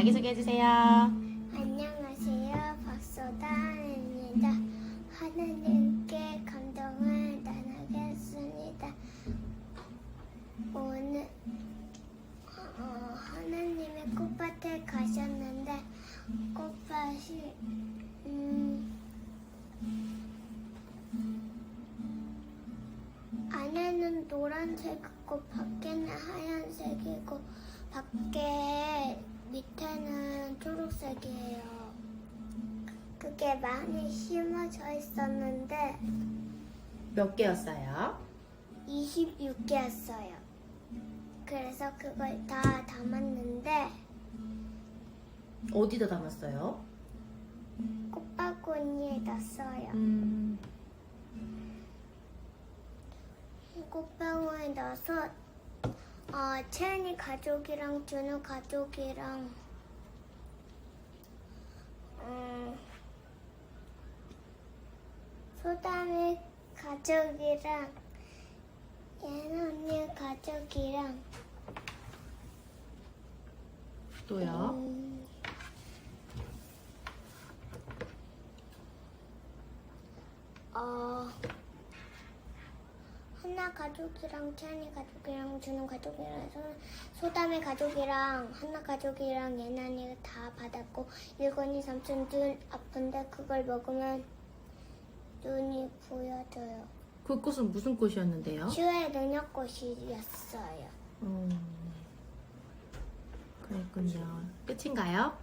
자기소개해 주세요. 안녕하세요. 박소다입니다. 하나님께 감동을 나누겠습니다. 오늘 어, 하나님의 꽃밭에 가셨는데 꽃밭이 음, 안에는 노란색이고 밖에는 하얀색이고 밖에 밑에는 초록색이에요. 그게 많이 심어져 있었는데 몇 개였어요? 26개였어요. 그래서 그걸 다 담았는데 어디다 담았어요? 꽃바구니에 넣었어요. 음, 꽃바구니에 넣어서 어, 채은이 가족이랑 준우 가족이랑 음, 소담이 가족이랑 예나 언니 가족이랑 또요? 음, 어, 하나 가족이랑 채연이 가족이랑 준우 가족이랑 소, 소담의 가족이랑 하나 가족이랑 예나니 다 받았고 일권이 삼촌 눈 아픈데 그걸 먹으면 눈이 보여져요. 그 꽃은 무슨 꽃이었는데요? 치유의 능력꽃이었어요. 음, 그랬군요. 끝인가요?